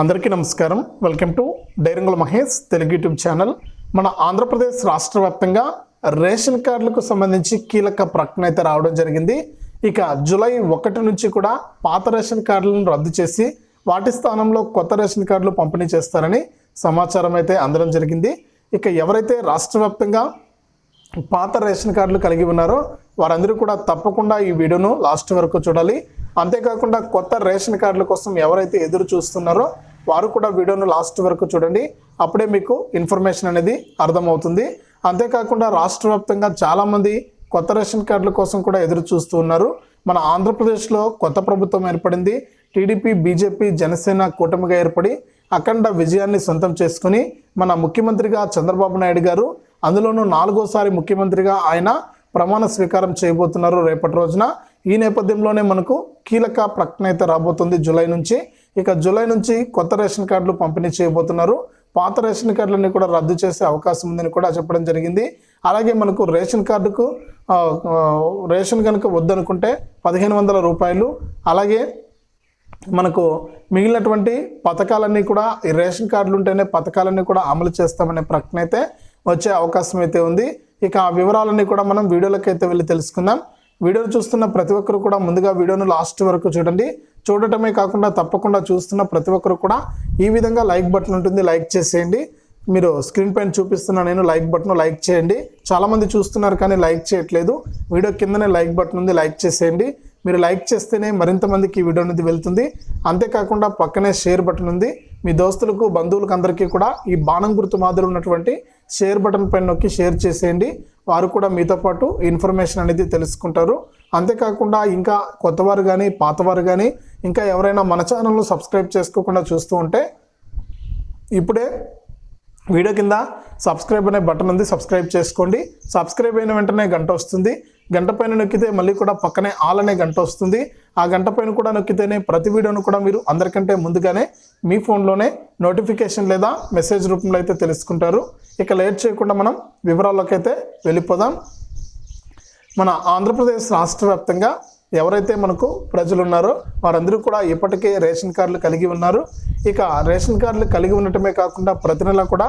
అందరికీ నమస్కారం. Welcome to డైరంగుల మహేష్ తెలుగు యూట్యూబ్ ఛానల్. మన ఆంధ్రప్రదేశ్ రాష్ట్ర వ్యాప్తంగా రేషన్ కార్డులకు సంబంధించి కీలక ప్రకటన అయితే రావడం జరిగింది. ఇక జూలై ఒకటి నుంచి కూడా పాత రేషన్ కార్డులను రద్దు చేసి వాటి స్థానంలో కొత్త రేషన్ కార్డులు పంపిణీ చేస్తారని సమాచారం అయితే అందడం జరిగింది. ఇక ఎవరైతే రాష్ట్ర వ్యాప్తంగా పాత రేషన్ కార్డులు కలిగి ఉన్నారో వారందరూ కూడా తప్పకుండా ఈ వీడియోను లాస్ట్ వరకు చూడాలి. అంతేకాకుండా కొత్త రేషన్ కార్డుల కోసం ఎవరైతే ఎదురు చూస్తున్నారో వారు కూడా వీడియోను లాస్ట్ వరకు చూడండి. అప్పుడే మీకు ఇన్ఫర్మేషన్ అనేది అర్థమవుతుంది. అంతేకాకుండా రాష్ట్ర వ్యాప్తంగా చాలామంది కొత్త రేషన్ కార్డుల కోసం కూడా ఎదురు చూస్తూ ఉన్నారు. మన ఆంధ్రప్రదేశ్లో కొత్త ప్రభుత్వం ఏర్పడింది. టీడీపీ బీజేపీ జనసేన కూటమిగా ఏర్పడి అఖండ విజయాన్ని సొంతం చేసుకుని మన ముఖ్యమంత్రిగా చంద్రబాబు నాయుడు గారు అందులోనూ నాలుగోసారి ముఖ్యమంత్రిగా ఆయన ప్రమాణ స్వీకారం చేయబోతున్నారు రేపటి రోజున. ఈ నేపథ్యంలోనే మనకు కీలక ప్రకటన అయితే రాబోతుంది జూలై నుంచి. ఇక జూలై నుంచి కొత్త రేషన్ కార్డులు పంపిణీ చేయబోతున్నారు. పాత రేషన్ కార్డులన్నీ కూడా రద్దు చేసే అవకాశం ఉందని కూడా చెప్పడం జరిగింది. అలాగే మనకు రేషన్ కార్డుకు రేషన్ కనుక వద్దనుకుంటే పదిహేను వందల రూపాయలు. అలాగే మనకు మిగిలినటువంటి పథకాలన్నీ కూడా ఈ రేషన్ కార్డులు ఉంటేనే పథకాలన్నీ కూడా అమలు చేస్తామనే ప్రకటన అయితే వచ్చే అవకాశం అయితే ఉంది. ఇక ఆ వివరాలన్నీ కూడా మనం వీడియోలోకి అయితే వెళ్ళి తెలుసుకుందాం. వీడియోను చూస్తున్న ప్రతి ఒక్కరు కూడా ముందుగా వీడియోను లాస్ట్ వరకు చూడండి. చూడటమే కాకుండా తప్పకుండా చూస్తున్న ప్రతి ఒక్కరు కూడా ఈ విధంగా లైక్ బటన్ ఉంటుంది లైక్ చేసేయండి. మీరు స్క్రీన్ పైన చూపిస్తున్న నేను లైక్ బటన్ లైక్ చేయండి. చాలామంది చూస్తున్నారు కానీ లైక్ చేయట్లేదు. వీడియో కిందనే లైక్ బటన్ ఉంది లైక్ చేసేయండి. మీరు లైక్ చేస్తేనే మరింత మందికి ఈ వీడియో అనేది వెళ్తుంది. అంతేకాకుండా పక్కనే షేర్ బటన్ ఉంది. మీ దోస్తులకు బంధువులకు అందరికీ కూడా ఈ బాణం గుర్తు మాదిరి ఉన్నటువంటి షేర్ బటన్ పైన నొక్కి షేర్ చేసేయండి. వారు కూడా మీతో పాటు ఇన్ఫర్మేషన్ అనేది తెలుసుకుంటారు. అంతేకాకుండా ఇంకా కొత్తవారు కానీ పాతవారు కానీ ఇంకా ఎవరైనా మన ఛానల్ను సబ్స్క్రైబ్ చేసుకోకుండా చూస్తూ ఉంటే ఇప్పుడే వీడియో కింద సబ్స్క్రైబ్ అనే బటన్ ఉంది సబ్స్క్రైబ్ చేసుకోండి. సబ్స్క్రైబ్ అయిన వెంటనే గంట వస్తుంది. గంట పైన నొక్కితే మళ్ళీ కూడా పక్కనే ఆల్ అనే గంట వస్తుంది. ఆ గంట పైన కూడా నొక్కితేనే ప్రతి వీడియోను కూడా మీరు అందరికంటే ముందుగానే మీ ఫోన్లోనే నోటిఫికేషన్ లేదా మెసేజ్ రూపంలో అయితే తెలుసుకుంటారు. ఇక లేట్ చేయకుండా మనం వివరాల్లోకి అయితే వెళ్ళిపోదాం. మన ఆంధ్రప్రదేశ్ రాష్ట్ర వ్యాప్తంగా ఎవరైతే మనకు ప్రజలు ఉన్నారో వారందరూ కూడా ఇప్పటికే రేషన్ కార్డులు కలిగి ఉన్నారు. ఇక రేషన్ కార్డులు కలిగి ఉండటమే కాకుండా ప్రతి నెల కూడా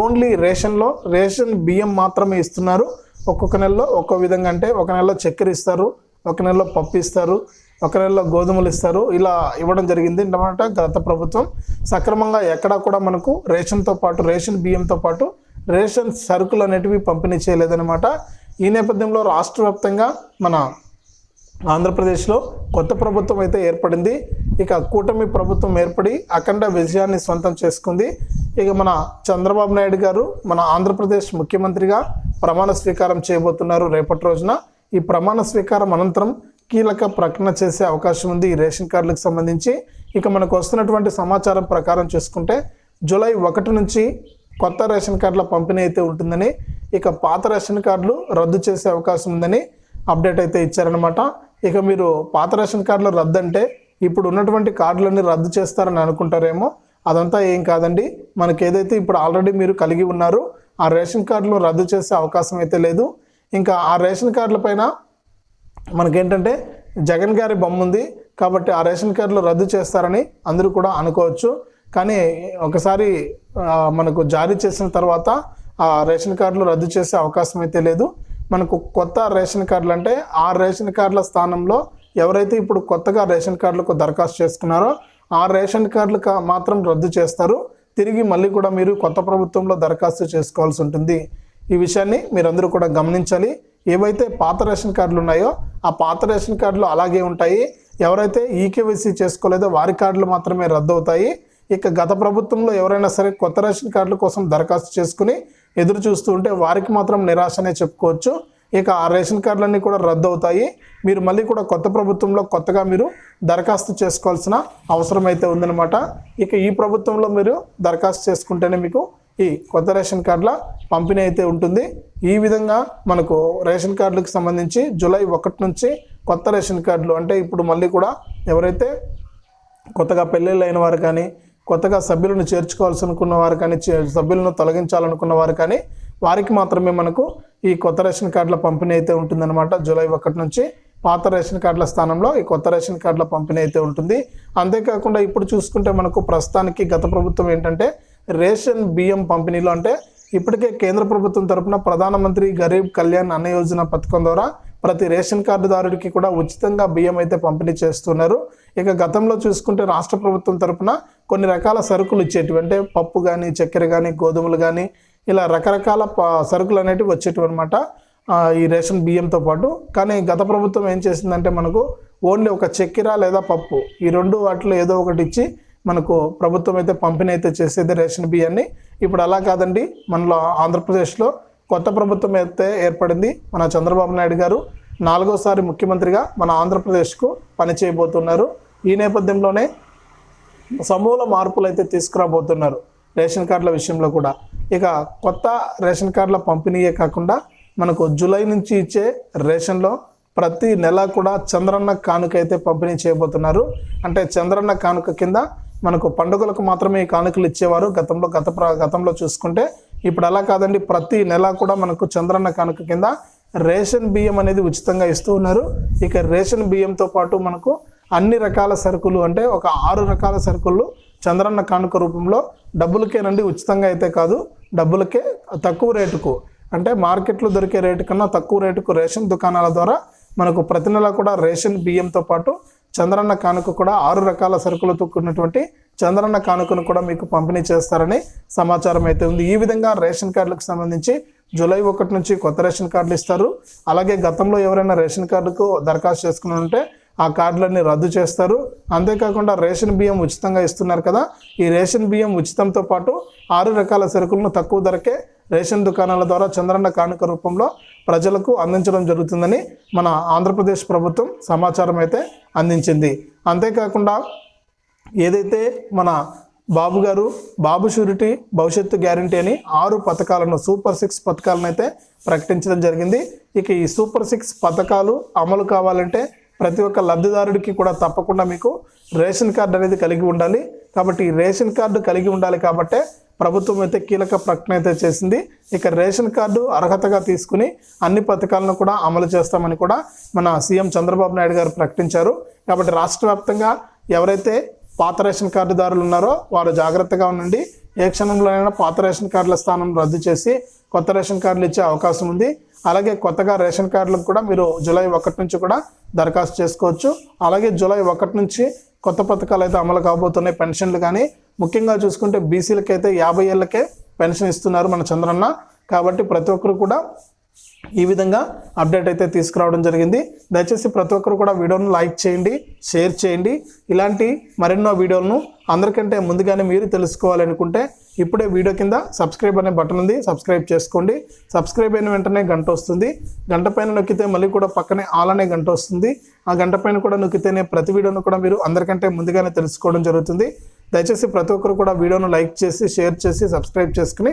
ఓన్లీ రేషన్లో రేషన్ బియ్యం మాత్రమే ఇస్తున్నారు. ఒక్కొక్క నెలలో ఒక్కో విధంగా అంటే ఒక నెలలో చక్కెర ఇస్తారు ఒక నెలలో పప్పు ఇస్తారు ఒక నెలలో గోధుమలు ఇస్తారు. ఇలా ఇవ్వడం జరిగింది. అన్నమాట గత ప్రభుత్వం సక్రమంగా ఎక్కడా కూడా మనకు రేషన్తో పాటు రేషన్ బియ్యంతో పాటు రేషన్ సరుకులు అనేటివి పంపిణీ చేయలేదన్నమాట. ఈ నేపథ్యంలో రాష్ట్ర వ్యాప్తంగా మన ఆంధ్రప్రదేశ్లో కొత్త ప్రభుత్వం అయితే ఏర్పడింది. ఇక కూటమి ప్రభుత్వం ఏర్పడి అఖండ విజయాన్ని సొంతం చేసుకుంది. ఇక మన చంద్రబాబు నాయుడు గారు మన ఆంధ్రప్రదేశ్ ముఖ్యమంత్రిగా ప్రమాణ స్వీకారం చేయబోతున్నారు రేపటి రోజున. ఈ ప్రమాణ స్వీకారం అనంతరం కీలక ప్రకటన చేసే అవకాశం ఉంది ఈ రేషన్ కార్డులకు సంబంధించి. ఇక మనకు వస్తున్నటువంటి సమాచారం ప్రకారం చూసుకుంటే జూలై ఒకటి నుంచి కొత్త రేషన్ కార్డుల పంపిణీ అయితే ఉంటుందని ఇక పాత రేషన్ కార్డులు రద్దు చేసే అవకాశం ఉందని అప్డేట్ అయితే ఇచ్చారనమాట ఇక మీరు పాత రేషన్ కార్డులు రద్దు అంటే ఇప్పుడు ఉన్నటువంటి కార్డులన్నీ రద్దు చేస్తారని అనుకుంటారేమో అదంతా ఏం కాదండి. మనకి ఏదైతే ఇప్పుడు ఆల్రెడీ మీరు కలిగి ఉన్నారో ఆ రేషన్ కార్డులు రద్దు చేసే అవకాశం అయితే లేదు. ఇంకా ఆ రేషన్ కార్డుల పైన మనకేంటంటే జగన్ గారి బొమ్మ ఉంది కాబట్టి ఆ రేషన్ కార్డులు రద్దు చేస్తారని అందరూ కూడా అనుకోవచ్చు. కానీ ఒకసారి మనకు జారీ చేసిన తర్వాత ఆ రేషన్ కార్డులు రద్దు చేసే అవకాశం అయితే లేదు. మనకు కొత్త రేషన్ కార్డులు అంటే ఆ రేషన్ కార్డుల స్థానంలో ఎవరైతే ఇప్పుడు కొత్తగా రేషన్ కార్డులకు దరఖాస్తు చేసుకున్నారో ఆ రేషన్ కార్డులు మాత్రం రద్దు చేస్తారు. తిరిగి మళ్ళీ కూడా మీరు కొత్త ప్రభుత్వంలో దరఖాస్తు చేసుకోవాల్సి ఉంటుంది. ఈ విషయాన్ని మీరందరూ కూడా గమనించాలి. ఏవైతే పాత రేషన్ కార్డులు ఉన్నాయో ఆ పాత రేషన్ కార్డులు అలాగే ఉంటాయి. ఎవరైతే ఈకేవైసీ చేసుకోలేదో వారి కార్డులు మాత్రమే రద్దు అవుతాయి ఇక గత ప్రభుత్వంలో ఎవరైనా సరే కొత్త రేషన్ కార్డుల కోసం దరఖాస్తు చేసుకుని ఎదురు చూస్తూ ఉంటే వారికి మాత్రం నిరాశనే చెప్పుకోవచ్చు. ఇక ఆ రేషన్ కార్డులన్నీ కూడా రద్దు అవుతాయి మీరు మళ్ళీ కూడా కొత్త ప్రభుత్వంలో కొత్తగా మీరు దరఖాస్తు చేసుకోవాల్సిన అవసరం అయితే ఉందన్నమాట. ఇక ఈ ప్రభుత్వంలో మీరు దరఖాస్తు చేసుకుంటేనే మీకు ఈ కొత్త రేషన్ కార్డుల పంపిణీ అయితే ఉంటుంది. ఈ విధంగా మనకు రేషన్ కార్డులకు సంబంధించి జూలై ఒకటి నుంచి కొత్త రేషన్ కార్డులు అంటే ఇప్పుడు మళ్ళీ కూడా ఎవరైతే కొత్తగా పెళ్ళిళ్ళు అయిన వారు కానీ కొత్తగా సభ్యులను చేర్చుకోవాల్సి అనుకున్న వారు కానీ చే- సభ్యులను తొలగించాలనుకున్న వారు కానీ వారికి మాత్రమే మనకు ఈ కొత్త రేషన్ కార్డుల పంపిణీ అయితే ఉంటుందన్నమాట. జూలై ఒకటి నుంచి పాత రేషన్ కార్డుల స్థానంలో ఈ కొత్త రేషన్ కార్డుల పంపిణీ అయితే ఉంటుంది. అంతేకాకుండా ఇప్పుడు చూసుకుంటే మనకు ప్రస్తుతానికి గత ప్రభుత్వం ఏంటంటే రేషన్ బియ్యం పంపిణీలో అంటే ఇప్పటికే కేంద్ర ప్రభుత్వం తరపున ప్రధానమంత్రి గరీబ్ కళ్యాణ్ అన్న యోజన పథకం ద్వారా ప్రతి రేషన్ కార్డుదారుడికి కూడా ఉచితంగా బియ్యం అయితే పంపిణీ చేస్తున్నారు. ఇక గతంలో చూసుకుంటే రాష్ట్ర ప్రభుత్వం తరపున కొన్ని రకాల సరుకులు ఇచ్చేటివి అంటే పప్పు కానీ చక్కెర కానీ గోధుమలు కానీ ఇలా రకరకాల సరుకులు అనేటివి వచ్చేటివి అనమాట ఈ రేషన్ బియ్యంతో పాటు. కానీ గత ప్రభుత్వం ఏం చేసిందంటే మనకు ఓన్లీ ఒక చక్కెర లేదా పప్పు ఈ రెండు వాటిలో ఏదో ఒకటి ఇచ్చి మనకు ప్రభుత్వం అయితే పంపిణీ అయితే చేసేది రేషన్ బియ్యాన్ని. ఇప్పుడు అలా కాదండి. మనలో ఆంధ్రప్రదేశ్లో కొత్త ప్రభుత్వం అయితే ఏర్పడింది. మన చంద్రబాబు నాయుడు గారు నాలుగోసారి ముఖ్యమంత్రిగా మన ఆంధ్రప్రదేశ్కు పనిచేయబోతున్నారు ఈ నేపథ్యంలోనే సమూల మార్పులు అయితే తీసుకురాబోతున్నారు రేషన్ కార్డుల విషయంలో కూడా. ఇక కొత్త రేషన్ కార్డుల పంపిణీయే కాకుండా మనకు జూలై నుంచి ఇచ్చే రేషన్లో ప్రతి నెల కూడా చంద్రన్న కానుక అయితే పంపిణీ చేయబోతున్నారు. అంటే చంద్రన్న కానుక కింద మనకు పండుగలకు మాత్రమే ఈ కానుకలు ఇచ్చేవారు. గతంలో గత ప్ర- గతంలో చూసుకుంటే ఇప్పుడు అలా కాదండి. ప్రతి నెల కూడా మనకు చంద్రన్న కానుక కింద రేషన్ బియ్యం అనేది ఉచితంగా ఇస్తూ ఉన్నారు. ఇక రేషన్ బియ్యంతో పాటు మనకు అన్ని రకాల సరుకులు అంటే ఒక ఆరు రకాల సరుకులు చంద్రన్న కానుక రూపంలో డబ్బులకేనండి ఉచితంగా అయితే కాదు. డబ్బులకే తక్కువ రేటుకు అంటే మార్కెట్లో దొరికే రేటు కన్నా తక్కువ రేటుకు రేషన్ దుకాణాల ద్వారా మనకు ప్రతి నెల కూడా రేషన్ బియ్యంతో పాటు చంద్రన్న కానుక కూడా ఆరు రకాల సరుకులతో కూడినటువంటి చంద్రన్న కానుకను కూడా మీకు పంపిణీ చేస్తారని సమాచారం అయితే ఉంది. ఈ విధంగా రేషన్ కార్డులకు సంబంధించి జూలై ఒకటి నుంచి కొత్త రేషన్ కార్డులు ఇస్తారు. అలాగే గతంలో ఎవరైనా రేషన్ కార్డుకు దరఖాస్తు చేసుకుని ఉంటే ఆ కార్డులన్నీ రద్దు చేస్తారు. అంతేకాకుండా రేషన్ బియ్యం ఉచితంగా ఇస్తున్నారు కదా ఈ రేషన్ బియ్యం ఉచితంతో పాటు ఆరు రకాల సరుకులను తక్కువ ధరకే రేషన్ దుకాణాల ద్వారా చంద్రన్న కానుక రూపంలో ప్రజలకు అందించడం జరుగుతుందని మన ఆంధ్రప్రదేశ్ ప్రభుత్వం సమాచారం అయితే అందించింది. అంతేకాకుండా ఏదైతే మన బాబు గారు బాబు షూరిటీ భవిష్యత్తు గ్యారంటీ అని ఆరు పథకాలను సూపర్ సిక్స్ పథకాలను అయితే ప్రకటించడం జరిగింది. ఇక ఈ సూపర్ సిక్స్ పథకాలు అమలు కావాలంటే ప్రతి ఒక్క లబ్ధిదారుడికి కూడా తప్పకుండా మీకు రేషన్ కార్డు అనేది కలిగి ఉండాలి. కాబట్టి ఈ రేషన్ కార్డు కలిగి ఉండాలి కాబట్టే ప్రభుత్వం అయితే కీలక ప్రకటన అయితే చేసింది. ఇక రేషన్ కార్డు అర్హతగా తీసుకుని అన్ని పథకాలను కూడా అమలు చేస్తామని కూడా మన సీఎం చంద్రబాబు నాయుడు గారు ప్రకటించారు. కాబట్టి రాష్ట్ర వ్యాప్తంగా ఎవరైతే పాత రేషన్ కార్డుదారులు ఉన్నారో వారు జాగ్రత్తగా ఉండండి. ఏ క్షణంలోనైనా పాత రేషన్ కార్డుల స్థానం రద్దు చేసి కొత్త రేషన్ కార్డులు ఇచ్చే అవకాశం ఉంది. అలాగే కొత్తగా రేషన్ కార్డులకు కూడా మీరు జూలై ఒకటి నుంచి కూడా దరఖాస్తు చేసుకోవచ్చు. అలాగే జూలై ఒకటి నుంచి కొత్త పథకాలు అయితే అమలు కాబోతున్నాయి. పెన్షన్లు కానీ ముఖ్యంగా చూసుకుంటే బీసీలకైతే యాభై ఏళ్ళకే పెన్షన్ ఇస్తున్నారు మన చంద్రన్న. కాబట్టి ప్రతి ఒక్కరు కూడా ఈ విధంగా అప్డేట్ అయితే తీసుకురావడం జరిగింది. దయచేసి ప్రతి ఒక్కరు కూడా వీడియోను లైక్ చేయండి షేర్ చేయండి. ఇలాంటి మరెన్నో వీడియోలను అందరికంటే ముందుగానే మీరు తెలుసుకోవాలనుకుంటే ఇప్పుడే వీడియో కింద సబ్స్క్రైబ్ అనే బటన్ ఉంది సబ్స్క్రైబ్ చేసుకోండి. సబ్స్క్రైబ్ అయిన వెంటనే గంట వస్తుంది. గంట పైన నొక్కితే మళ్ళీ కూడా పక్కనే ఆల్ అనే గంట వస్తుంది. ఆ గంట పైన కూడా నొక్కితేనే ప్రతి వీడియోను కూడా మీరు అందరికంటే ముందుగానే తెలుసుకోవడం జరుగుతుంది. దయచేసి ప్రతి ఒక్కరు కూడా వీడియోను లైక్ చేసి షేర్ చేసి సబ్స్క్రైబ్ చేసుకుని